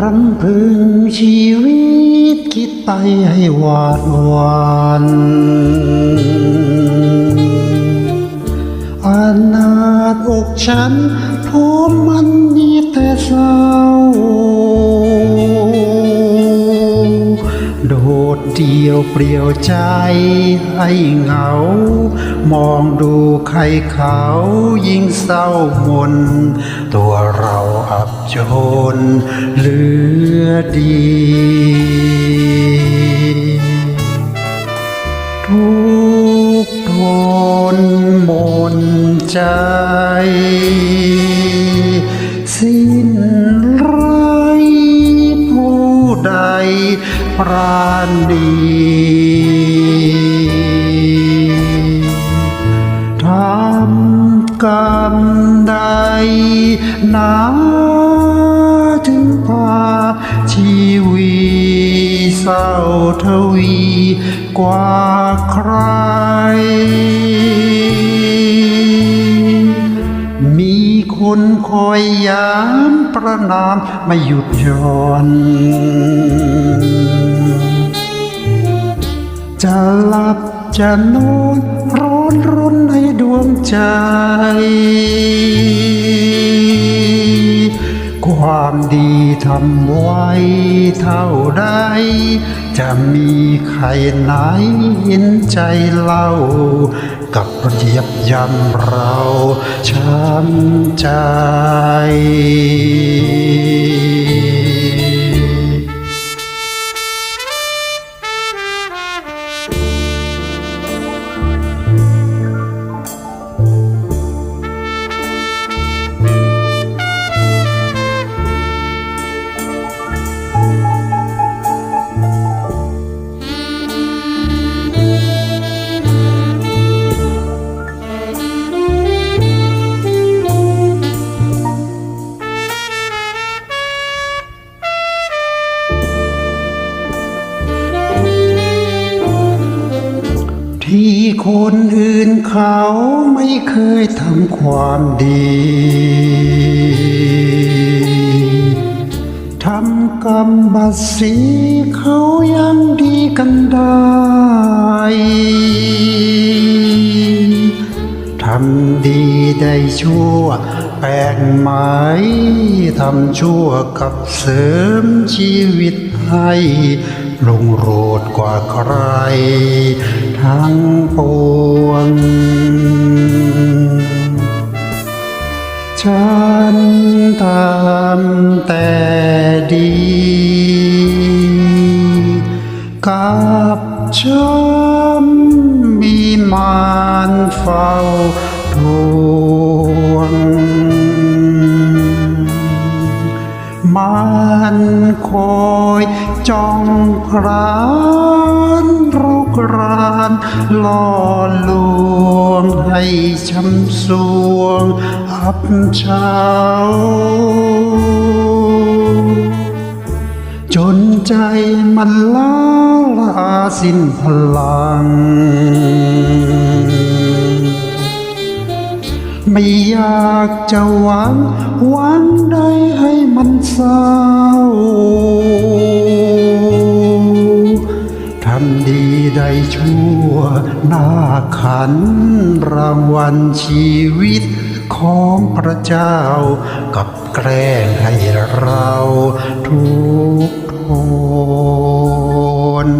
รำพึงชีวิตคิดไปให้หวาดหวันอนาถอกฉันพบมันมีแต่เศร้า โดดเดียวเปลี่ยวใจให้เหงา มองดูใครเขายิ่งเศร้ามน ตัวเรา อับจนเหลือดี ทุกทนมนใจ สิ้นไรผู้ใดปราณี หนาถึงพาชีวิเศร้าทวีกว่าใคร มีคนคอยยามประนามไม่หยุดหย่อนจะหลับจะนอนร้อนรนในดวงใจ ความดีทำไว้เท่าใด จะมีใครไหนเห็นใจเล่า กับเหยียบยำเราช้ำใจ ที่คนอื่นเขาไม่เคยทำความดี ทำกรรมบัตสีเขายังดีกันได้ ทำดีได้ชั่วแปลกไหม ทำชั่วกับเสริมชีวิตให้ลงโรดกว่าใคร ทั้งปวง ฉันทำแต่ดี กับฉันมีมานเฝ้าท มันคอยจ้องครานรกรานล่อลวงให้ช้ำสวงอับเช้า จนใจมันล้าลาสิ้นพลัง ไม่อยากจะหวังหวังใดให้มันเศร้าทำดีใดชั่วหน้าขันรางวัลชีวิตของพระเจ้า กับแกล้งให้เราทุกทน